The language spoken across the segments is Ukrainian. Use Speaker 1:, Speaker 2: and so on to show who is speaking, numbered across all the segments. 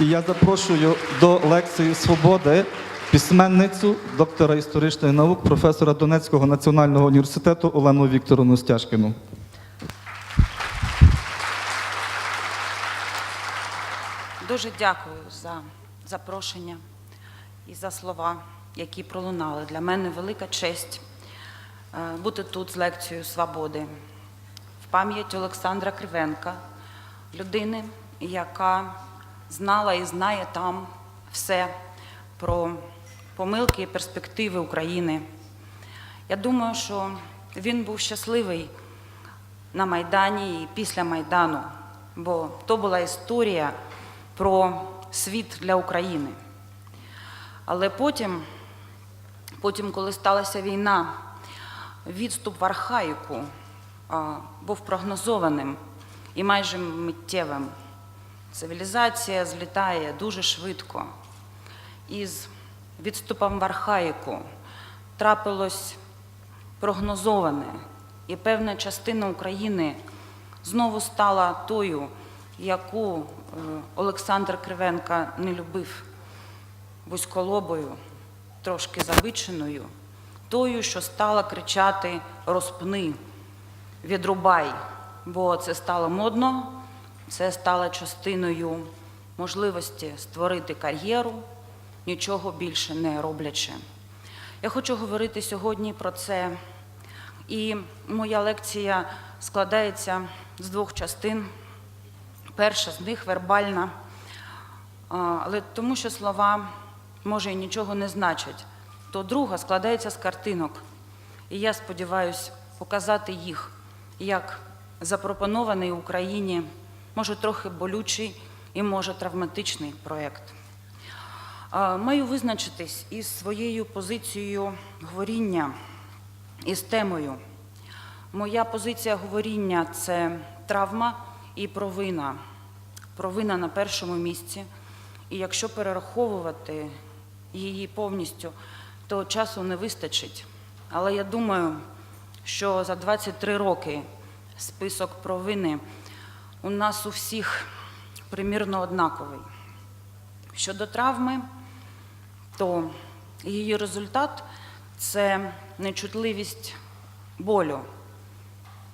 Speaker 1: І я запрошую до лекції свободи письменницю, доктора історичних наук, професора Донецького національного університету Олену Вікторовну Стяжкіну.
Speaker 2: Дуже дякую за запрошення і за слова, які пролунали. Для мене велика честь е, бути тут з лекцією свободи в пам'ять Олександра Кривенка, людини, яка знала і знає там все про помилки і перспективи України. Я думаю, що він був щасливий на Майдані і після Майдану, бо то була історія про світ для України. Але потім, потім коли сталася війна, відступ в архаїку був прогнозованим і майже миттєвим. Цивілізація злітає дуже швидко. Із відступом в архаїку трапилось прогнозоване, і певна частина України знову стала тою, яку е, Олександр Кривенка не любив вузьколобою, трошки завиченою, тою, що стала кричати розпни, відрубай, бо це стало модно, це стало частиною можливості створити кар'єру, нічого більше не роблячи. Я хочу говорити сьогодні про це. І моя лекція складається з двох частин. Перша з них вербальна, але тому що слова може і нічого не значать, то друга складається з картинок. І я сподіваюся показати їх як запропонований Україні, може трохи болючий і може травматичний проєкт. Маю визначитись із своєю позицією говоріння, із темою. Моя позиція говоріння це травма і провина. Провина на першому місці. І якщо перераховувати її повністю, то часу не вистачить. Але я думаю, що за 23 роки список провини у нас у всіх примірно однаковий. Щодо травми, то її результат це нечутливість болю.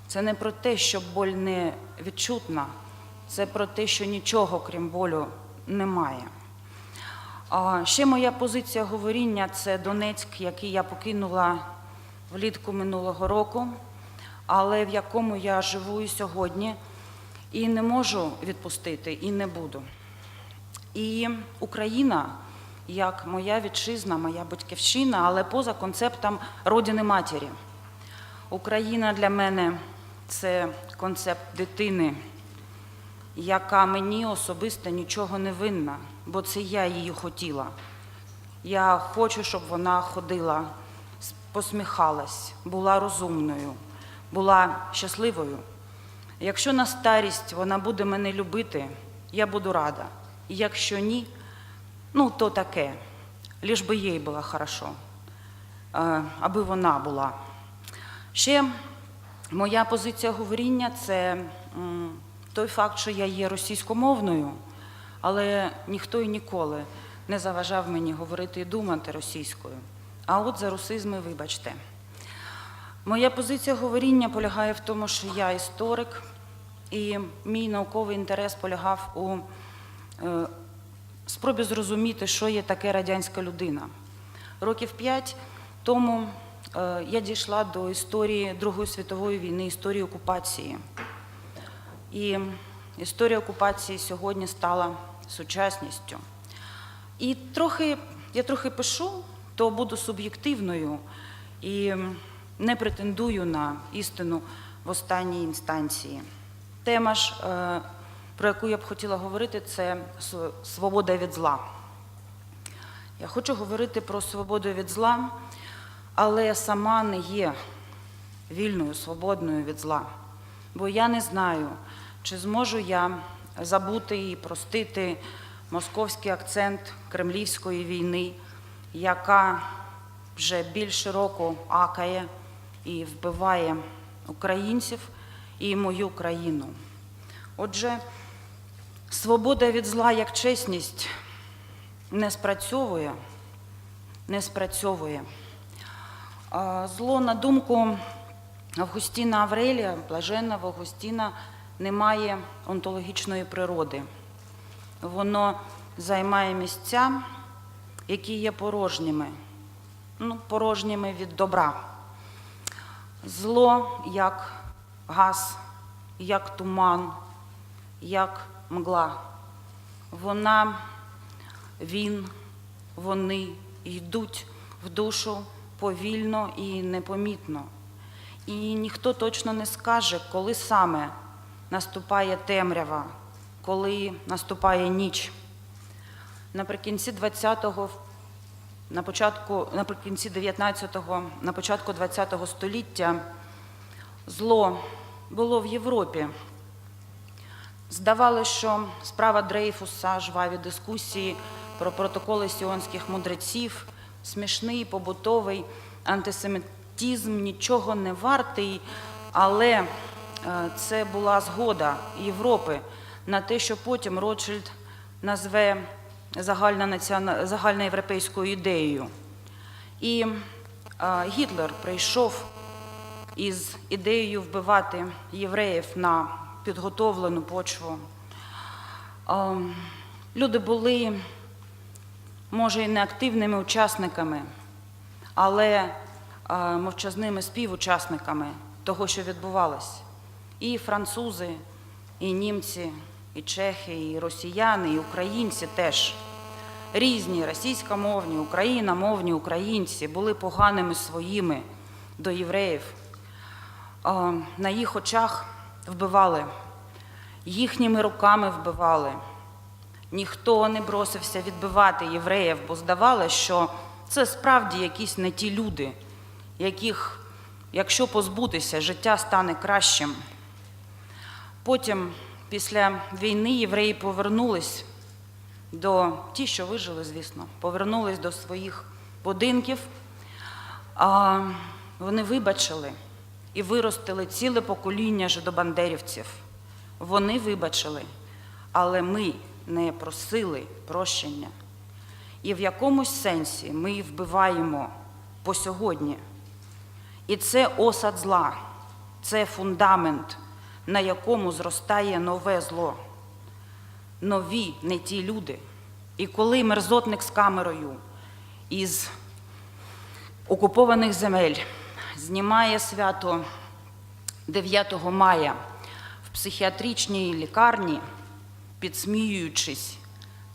Speaker 2: Це не про те, що боль не відчутна, це про те, що нічого, крім болю, немає. А ще моя позиція говоріння це Донецьк, який я покинула влітку минулого року, але в якому я живу і сьогодні, і не можу відпустити, і не буду. І Україна, як моя вітчизна, моя батьківщина, але поза концептом родини матері. Україна для мене це концепт дитини, яка мені особисто нічого не винна, бо це я її хотіла. Я хочу, щоб вона ходила, посміхалась, була розумною, була щасливою. Якщо на старість вона буде мене любити, я буду рада. І якщо ні, ну то таке, ліж би їй було хорошо, е, аби вона була. Ще моя позиція говоріння це той факт, що я є російськомовною, але ніхто і ніколи не заважав мені говорити і думати російською. А от за русизми, вибачте. Моя позиція говоріння полягає в тому, що я історик, і мій науковий інтерес полягав у е, спробі зрозуміти, що є таке радянська людина. Років п'ять тому е, я дійшла до історії Другої світової війни, історії окупації. І історія окупації сьогодні стала сучасністю. І трохи, я трохи пишу, то буду суб'єктивною і не претендую на істину в останній інстанції. Тема ж, е, про яку я б хотіла говорити, це свобода від зла. Я хочу говорити про свободу від зла, але сама не є вільною, свободною від зла. Бо я не знаю, чи зможу я забути і простити московський акцент кремлівської війни, яка вже більше року акає і вбиває українців і мою країну. Отже, Свобода від зла як чесність не спрацьовує, не спрацьовує. Зло, на думку Августіна Аврелія, блаженного Августіна, не має онтологічної природи. Воно займає місця, які є порожніми, ну, порожніми від добра. Зло як газ, як туман, як мгла. Вона, він, вони йдуть в душу повільно і непомітно. І ніхто точно не скаже, коли саме наступає темрява, коли наступає ніч. Наприкінці 20-го, на початку, наприкінці 19-го, на початку 20-го століття зло було в Європі. Здавалося, що справа Дрейфуса, жваві дискусії про протоколи сіонських мудреців, смішний побутовий антисемітизм нічого не вартий, але е, це була згода Європи на те, що потім Ротшильд назве загальноєвропейською ідеєю. І е, Гітлер прийшов із ідеєю вбивати євреїв на підготовлену почву. Е, Люди були, може, і не активними учасниками, але е, мовчазними співучасниками того, що відбувалось. І французи, і німці, і чехи, і росіяни, і українці теж. Різні російськомовні, україномовні українці були поганими своїми до євреїв. На їх очах вбивали, їхніми руками вбивали. Ніхто не бросився відбивати євреїв, бо здавалося, що це справді якісь не ті люди, яких, якщо позбутися, життя стане кращим. Потім, після війни, євреї повернулись до ті, що вижили, звісно, повернулись до своїх будинків. А, вони вибачили і виростили ціле покоління жидобандерівців. Вони вибачили, але ми не просили прощення. І в якомусь сенсі ми вбиваємо по сьогодні. І це осад зла, це фундамент, на якому зростає нове зло нові, не ті люди. І коли мерзотник з камерою із окупованих земель знімає свято 9 мая в психіатричній лікарні, підсміюючись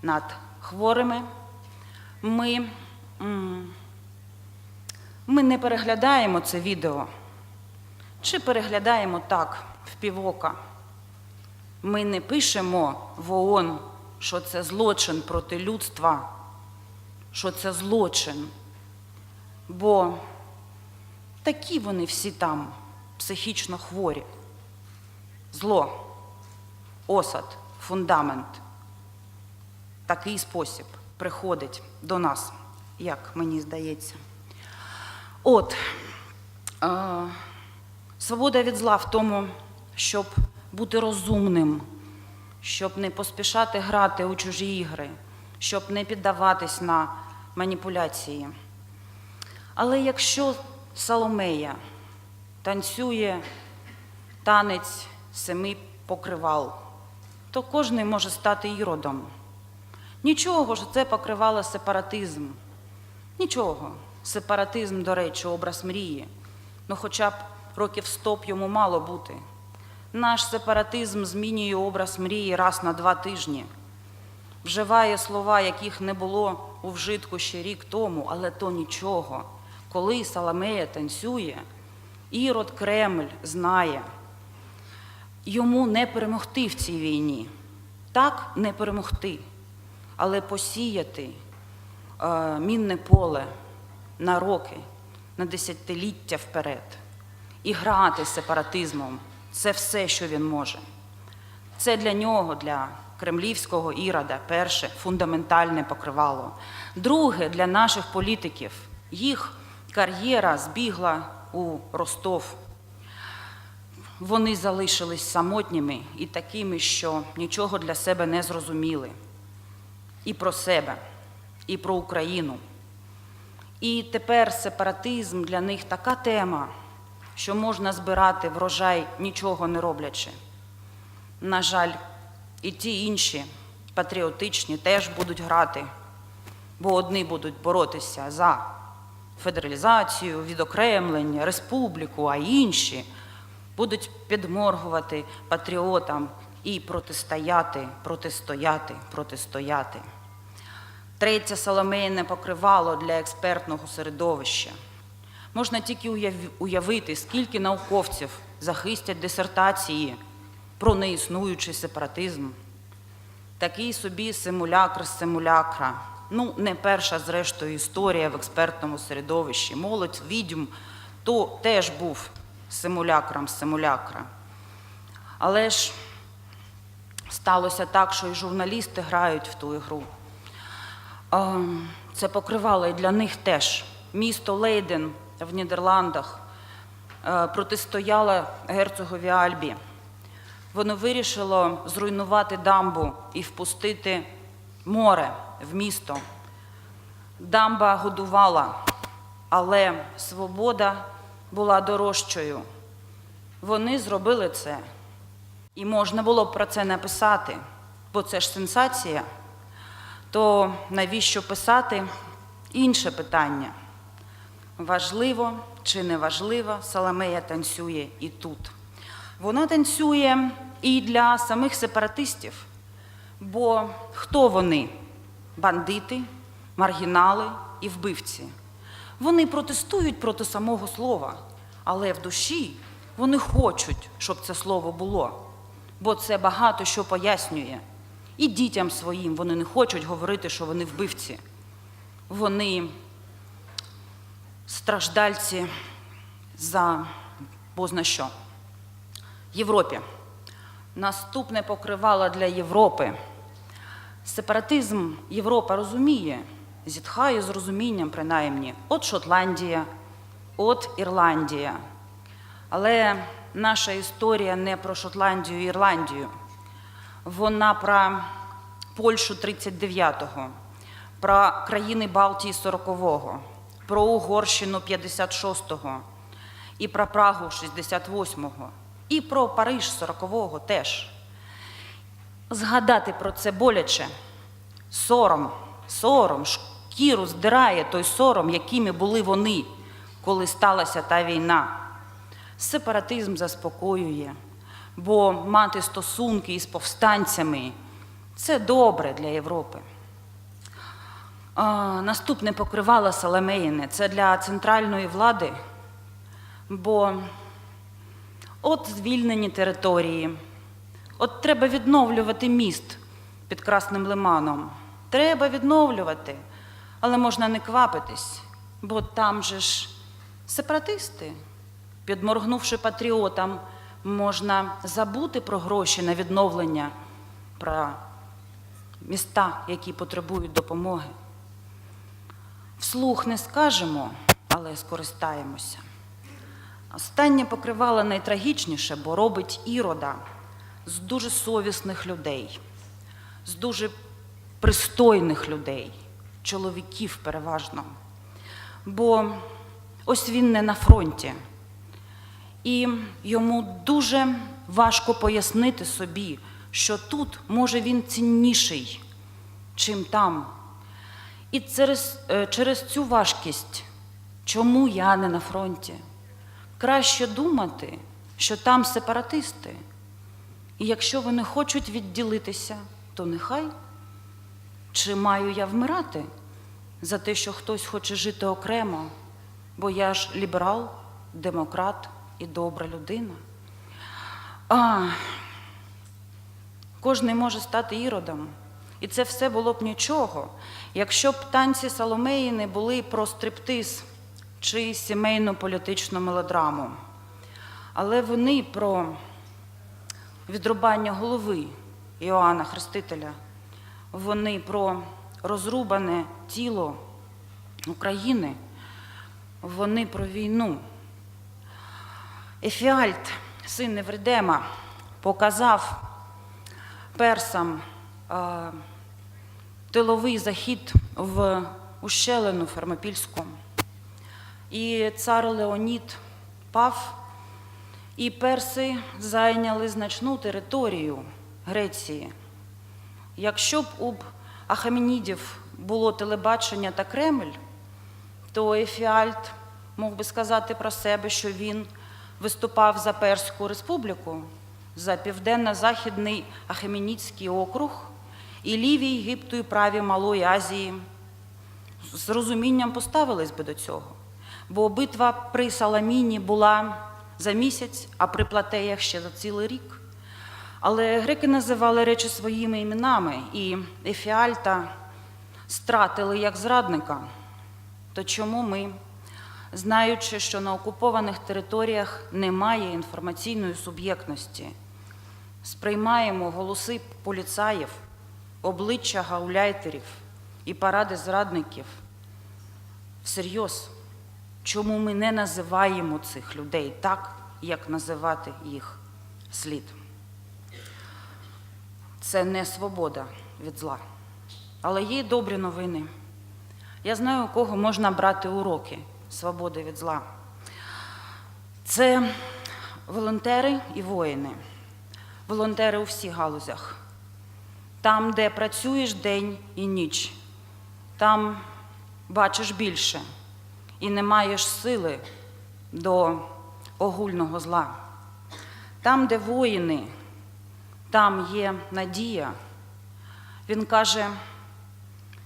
Speaker 2: над хворими, ми, ми не переглядаємо це відео чи переглядаємо так в півока. Ми не пишемо в ООН, що це злочин проти людства, що це злочин. Бо такі вони всі там психічно хворі. Зло, осад, фундамент. Такий спосіб приходить до нас, як мені здається. От, е, свобода від зла в тому, щоб бути розумним, щоб не поспішати грати у чужі ігри, щоб не піддаватись на маніпуляції. Але якщо Соломея танцює танець семи покривал, то кожен може стати іродом. Нічого ж це покривало сепаратизм. Нічого. Сепаратизм, до речі, образ мрії. Ну, хоча б років стоп йому мало бути. Наш сепаратизм змінює образ мрії раз на два тижні, вживає слова, яких не було у вжитку ще рік тому, але то нічого. Коли Саламея танцює, Ірод Кремль знає, йому не перемогти в цій війні. Так, не перемогти, але посіяти е, мінне поле на роки, на десятиліття вперед і грати з сепаратизмом це все, що він може. Це для нього, для кремлівського ірода, перше фундаментальне покривало. Друге для наших політиків. Їх кар'єра збігла у Ростов. вони залишились самотніми і такими, що нічого для себе не зрозуміли. І про себе, і про Україну. І тепер сепаратизм для них така тема, що можна збирати врожай нічого не роблячи. На жаль, і ті інші патріотичні теж будуть грати, бо одні будуть боротися за федералізацію, відокремлення, республіку, а інші будуть підморгувати патріотам і протистояти, протистояти, протистояти. Третє соломейне покривало для експертного середовища. Можна тільки уявити, скільки науковців захистять дисертації про неіснуючий сепаратизм. Такий собі симулякр симулякра. Ну, не перша, зрештою, історія в експертному середовищі. Молодь відьм то теж був симулякром симулякра. Але ж сталося так, що і журналісти грають в ту ігру. Це покривало і для них теж. Місто Лейден в Нідерландах е, протистояло герцогові Альбі. Воно вирішило зруйнувати дамбу і впустити море в місто. Дамба годувала, але свобода була дорожчою. Вони зробили це. І можна було б про це написати, бо це ж сенсація. То навіщо писати? Інше питання. Важливо чи не важливо, Соломея танцює і тут. Вона танцює і для самих сепаратистів. Бо хто вони? Бандити, маргінали і вбивці. Вони протестують проти самого слова, але в душі вони хочуть, щоб це слово було, бо це багато що пояснює. І дітям своїм вони не хочуть говорити, що вони вбивці. Вони страждальці за бозна що. Європі. Наступне покривало для Європи. Сепаратизм Європа розуміє, зітхає з розумінням, принаймні, от Шотландія, от Ірландія. Але наша історія не про Шотландію і Ірландію. Вона про Польщу 39-го, про країни Балтії 40-го, про Угорщину 56-го, і про Прагу 68-го, і про Париж 40-го теж. Згадати про це боляче. Сором, сором, шкіру здирає той сором, якими були вони, коли сталася та війна. Сепаратизм заспокоює, бо мати стосунки із повстанцями це добре для Європи. А, наступне покривало Соломеїне це для центральної влади, бо от звільнені території, от треба відновлювати міст під Красним Лиманом. Треба відновлювати, але можна не квапитись, бо там же ж сепаратисти. Підморгнувши патріотам, можна забути про гроші на відновлення, про міста, які потребують допомоги. Вслух не скажемо, але скористаємося. Останнє покривало найтрагічніше, бо робить ірода з дуже совісних людей, з дуже пристойних людей, чоловіків переважно. Бо ось він не на фронті, і йому дуже важко пояснити собі, що тут, може, він цінніший, чим там. І через, е, через цю важкість, чому я не на фронті, краще думати, що там сепаратисти. І якщо вони хочуть відділитися, то нехай. Чи маю я вмирати за те, що хтось хоче жити окремо, бо я ж ліберал, демократ і добра людина? А, Кожний може стати іродом. І це все було б нічого, якщо б танці Соломеї не були про стриптиз чи сімейну політичну мелодраму. Але вони про відрубання голови Іоанна Хрестителя, вони про розрубане тіло України, вони про війну. Ефіальт син Невридема, показав персам е, тиловий захід в ущелину Фермопільську. І цар Леонід пав, і перси зайняли значну територію Греції. Якщо б у Ахаменідів було телебачення та Кремль, то Ефіальт мог би сказати про себе, що він виступав за Перську республіку, за південно-західний Ахеменідський округ і ліві Єгипту і праві Малої Азії. З розумінням поставились би до цього. Бо битва при Саламіні була за місяць, а при Платеях ще за цілий рік. Але греки називали речі своїми іменами, і Ефіальта стратили як зрадника. То чому ми, знаючи, що на окупованих територіях немає інформаційної суб'єктності, сприймаємо голоси поліцаїв, обличчя гауляйтерів і паради зрадників всерйоз? Чому ми не називаємо цих людей так, як називати їх слід? Це не свобода від зла. Але є добрі новини. Я знаю, у кого можна брати уроки свободи від зла. Це волонтери і воїни. Волонтери у всіх галузях. Там, де працюєш день і ніч, там бачиш більше і не маєш сили до огульного зла. Там, де воїни, там є надія. Він каже,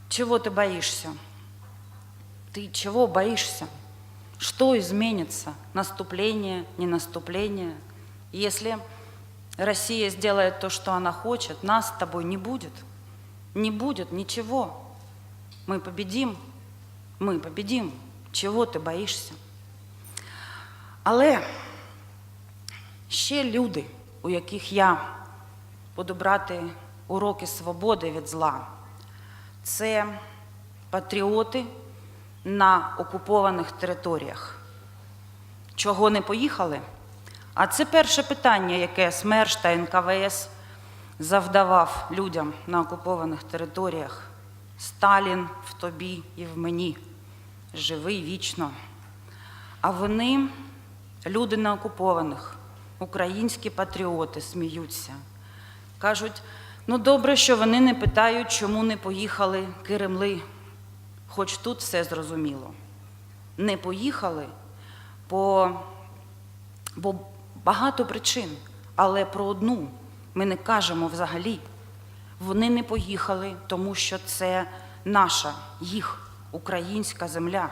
Speaker 2: чего ты боишься? Ты чего боишься? Что изменится? Наступление, не наступление? Если Россия сделает то, что она хочет, нас с тобой не будет. Не будет ничего. Мы победим. Ми победим. Чого ти боїшся? Але ще люди, у яких я буду брати уроки свободи від зла, це патріоти на окупованих територіях. Чого не поїхали? А це перше питання, яке СМЕРШ та НКВС завдавав людям на окупованих територіях. Сталін в тобі і в мені, живий вічно. А вони, люди на окупованих, українські патріоти, сміються. Кажуть, ну добре, що вони не питають, чому не поїхали Кремли, хоч тут все зрозуміло. Не поїхали, бо, бо багато причин, але про одну ми не кажемо взагалі. Вони не поїхали, тому що це наша, їх українська земля.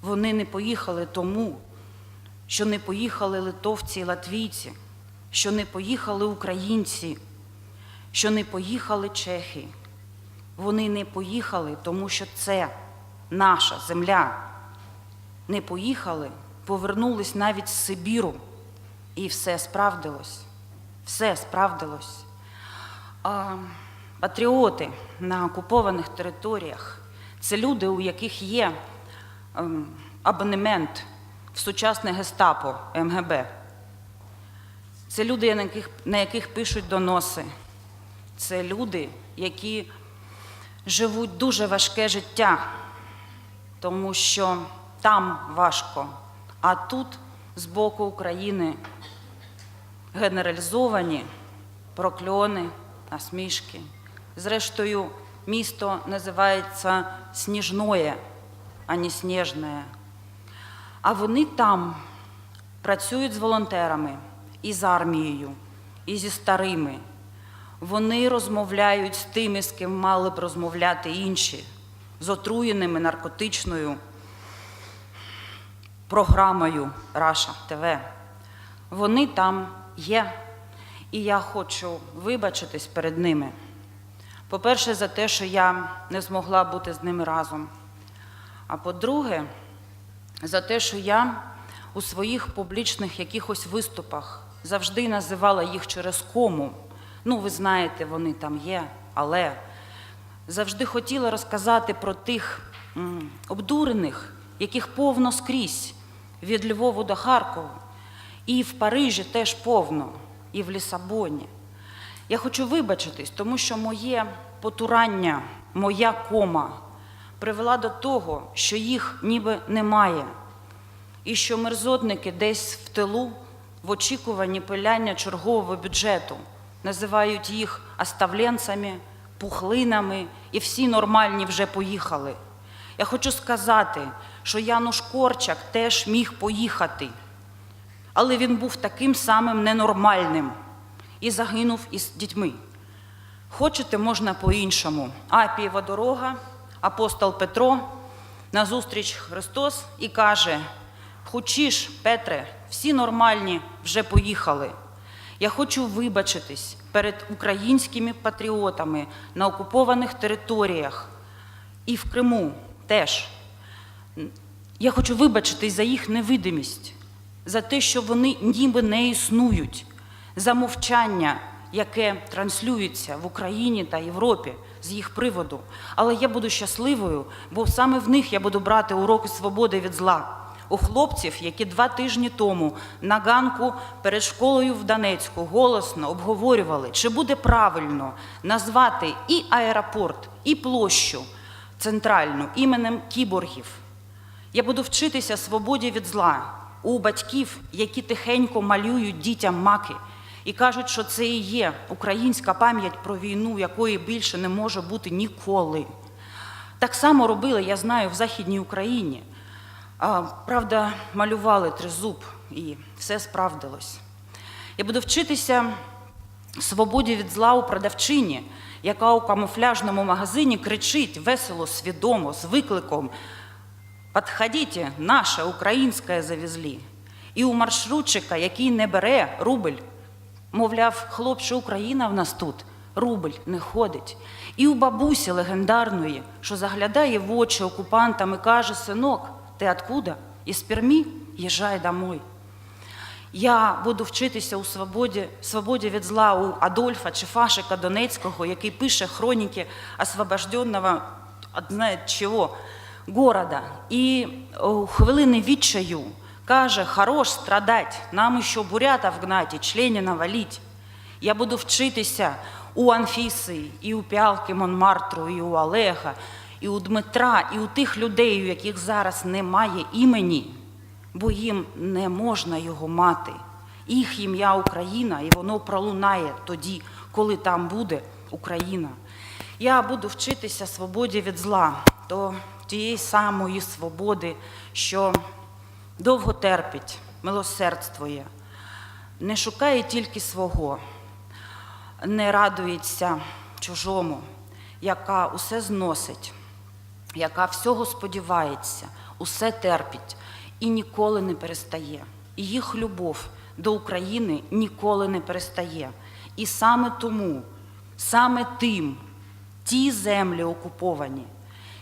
Speaker 2: Вони не поїхали тому, що не поїхали литовці і латвійці, що не поїхали українці, що не поїхали чехи. Вони не поїхали, тому що це наша земля. Не поїхали, повернулись навіть з Сибіру, і все справдилось. Все справдилось. А, патріоти на окупованих територіях це люди, у яких є ем, абонемент в сучасне гестапо МГБ. Це люди, на яких, на яких пишуть доноси. Це люди, які живуть дуже важке життя, тому що там важко, а тут з боку України генералізовані прокльони, насмішки. Зрештою, місто називається Сніжноє, а не Снежне. А вони там працюють з волонтерами і з армією, і зі старими. Вони розмовляють з тими, з ким мали б розмовляти інші, з отруєними наркотичною програмою Раша ТВ. Вони там є, і я хочу вибачитись перед ними. По-перше, за те, що я не змогла бути з ними разом. А по-друге, за те, що я у своїх публічних якихось виступах завжди називала їх через кому. Ну, ви знаєте, вони там є, але завжди хотіла розказати про тих обдурених, яких повно скрізь від Львову до Харкова. І в Парижі теж повно, і в Лісабоні. Я хочу вибачитись, тому що моє потурання, моя кома привела до того, що їх ніби немає, і що мерзотники десь в тилу в очікуванні пиляння чергового бюджету називають їх оставленцями, пухлинами, і всі нормальні вже поїхали. Я хочу сказати, що Януш Корчак теж міг поїхати, але він був таким самим ненормальним і загинув із дітьми. Хочете, можна по-іншому. Апієва дорога, апостол Петро, назустріч Христос і каже: Хочеш, Петре, всі нормальні вже поїхали. Я хочу вибачитись перед українськими патріотами на окупованих територіях і в Криму теж. Я хочу вибачитись за їх невидимість, за те, що вони ніби не існують, за мовчання, яке транслюється в Україні та Європі з їх приводу. Але я буду щасливою, бо саме в них я буду брати уроки свободи від зла. У хлопців, які два тижні тому на ганку перед школою в Донецьку голосно обговорювали, чи буде правильно назвати і аеропорт, і площу центральну іменем кіборгів. Я буду вчитися свободі від зла у батьків, які тихенько малюють дітям маки і кажуть, що це і є українська пам'ять про війну, якої більше не може бути ніколи. Так само робили, я знаю, в Західній Україні. Правда, малювали тризуб, і все справдилось. Я буду вчитися свободі від зла у продавчині, яка у камуфляжному магазині кричить весело, свідомо, з викликом «Подходите, наше українське завезли». І у маршрутчика, який не бере рубль, мовляв, хлопче, Україна в нас тут, рубль не ходить. І у бабусі легендарної, що заглядає в очі окупантам і каже: синок, ти откуда? Із Пермі? Їжджай домой. Я буду вчитися у свободі, свободі від зла у Адольфа чи Фашика Донецького, який пише хроніки освобожденного чого города. І у хвилини відчаю каже: хорош страдать, нам ще бурятов гнать і членів валить. Я буду вчитися у Анфіси, і у Пялки Монмартру, і у Олега, і у Дмитра, і у тих людей, у яких зараз немає імені, бо їм не можна його мати. Їх ім'я Україна, і воно пролунає тоді, коли там буде Україна. Я буду вчитися свободі від зла, до тієї самої свободи, що довго терпить, милосердствує, не шукає тільки свого, не радується чужому, яка усе зносить, яка всього сподівається, усе терпить і ніколи не перестає. І їх любов до України ніколи не перестає. І саме тому, саме тим, ті землі окуповані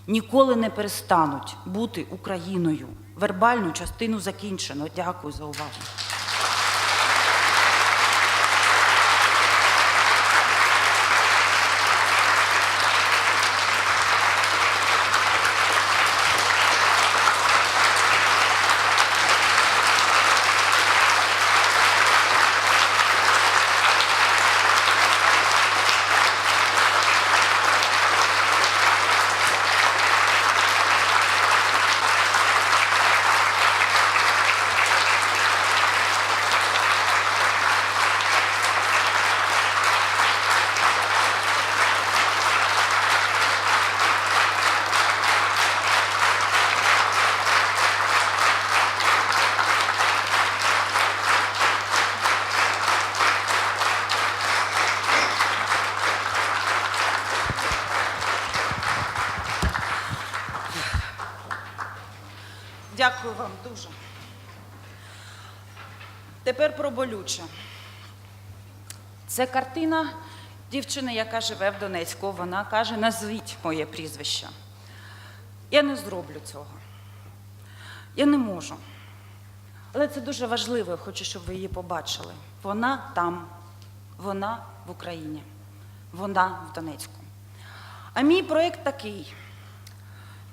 Speaker 2: ніколи не перестануть бути Україною. Вербальну частину закінчено. Дякую за увагу. Дякую вам дуже. Тепер про болюче. Це картина дівчини, яка живе в Донецьку. Вона каже: назвіть моє прізвище. Я не зроблю цього. Я не можу. Але це дуже важливо, я хочу, щоб ви її побачили. Вона там, вона в Україні, вона в Донецьку. А мій проєкт такий.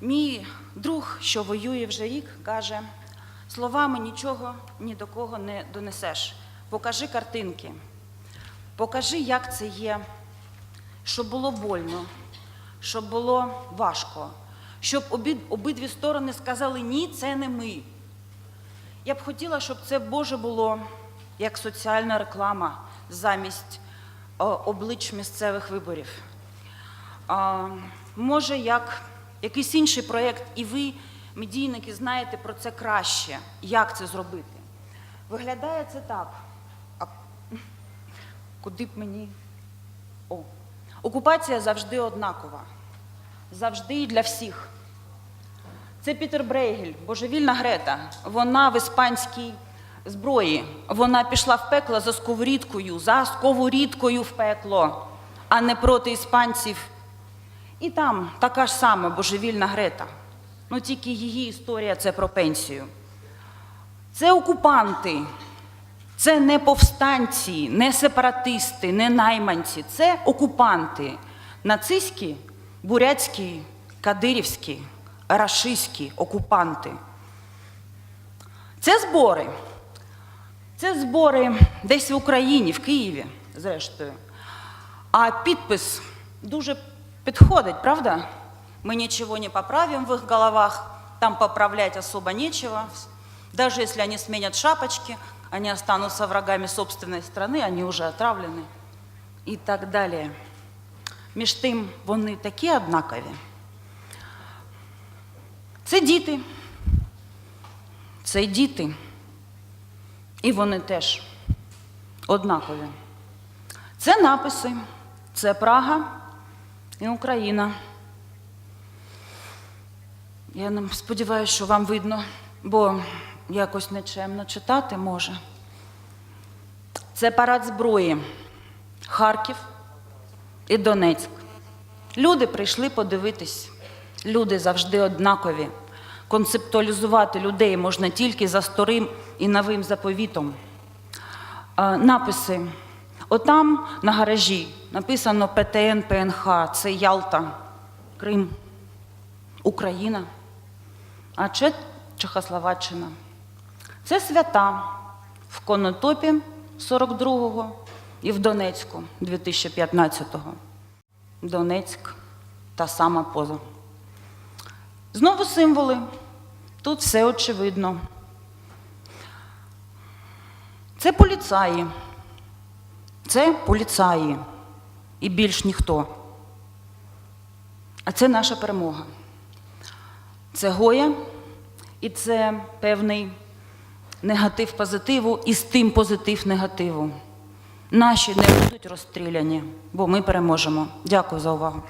Speaker 2: Мій друг, що воює вже рік, каже: Словами нічого ні до кого не донесеш. Покажи картинки. Покажи, як це є, щоб було больно, щоб було важко, щоб обид- обидві сторони сказали ні, це не ми. Я б хотіла, щоб це Боже було як соціальна реклама замість о, облич місцевих виборів. А, може, як якийсь інший проєкт, і ви, медійники, знаєте про це краще, як це зробити. Виглядає це так. Куди б мені. О. Окупація завжди однакова. Завжди і для всіх. Це Пітер Брейгель, божевільна Грета. Вона в іспанській зброї. Вона пішла в пекло за сковорідкою, за сковорідкою в пекло, а не проти іспанців. І там така ж сама божевільна Грета. Ну тільки її історія це про пенсію. Це окупанти, це не повстанці, не сепаратисти, не найманці, це окупанти. Нацистські, бурятські, кадирівські, рашистські окупанти. Це збори. Це збори десь в Україні, в Києві, зрештою. А підпис дуже підходить, правда? Мы ничего не поправим в их головах, там поправлять особо нечего. Даже если они сменят шапочки, они останутся врагами собственной страны, они уже отравлены. І так далі. Між тим, вони такі однакові. Це діти. Це діти. І вони теж однакові. Це написи, це Прага і Україна. Я сподіваюся, що вам видно, бо якось нечемно читати може. Це парад зброї. Харків і Донецьк. Люди прийшли подивитись. Люди завжди однакові. Концептуалізувати людей можна тільки за старим і новим заповітом. Написи. Отам на гаражі написано ПТН, ПНХ, це Ялта, Крим, Україна, а Чехословаччина. Це свята в Конотопі 42-го і в Донецьку 2015-го. Донецьк та сама поза. Знову символи. Тут все очевидно. Це поліцаї. Це поліцаї. І більш ніхто. А це наша перемога. Це Гоя, і це певний негатив позитиву і з тим позитив негативу. Наші не будуть розстріляні, бо ми переможемо. Дякую за увагу.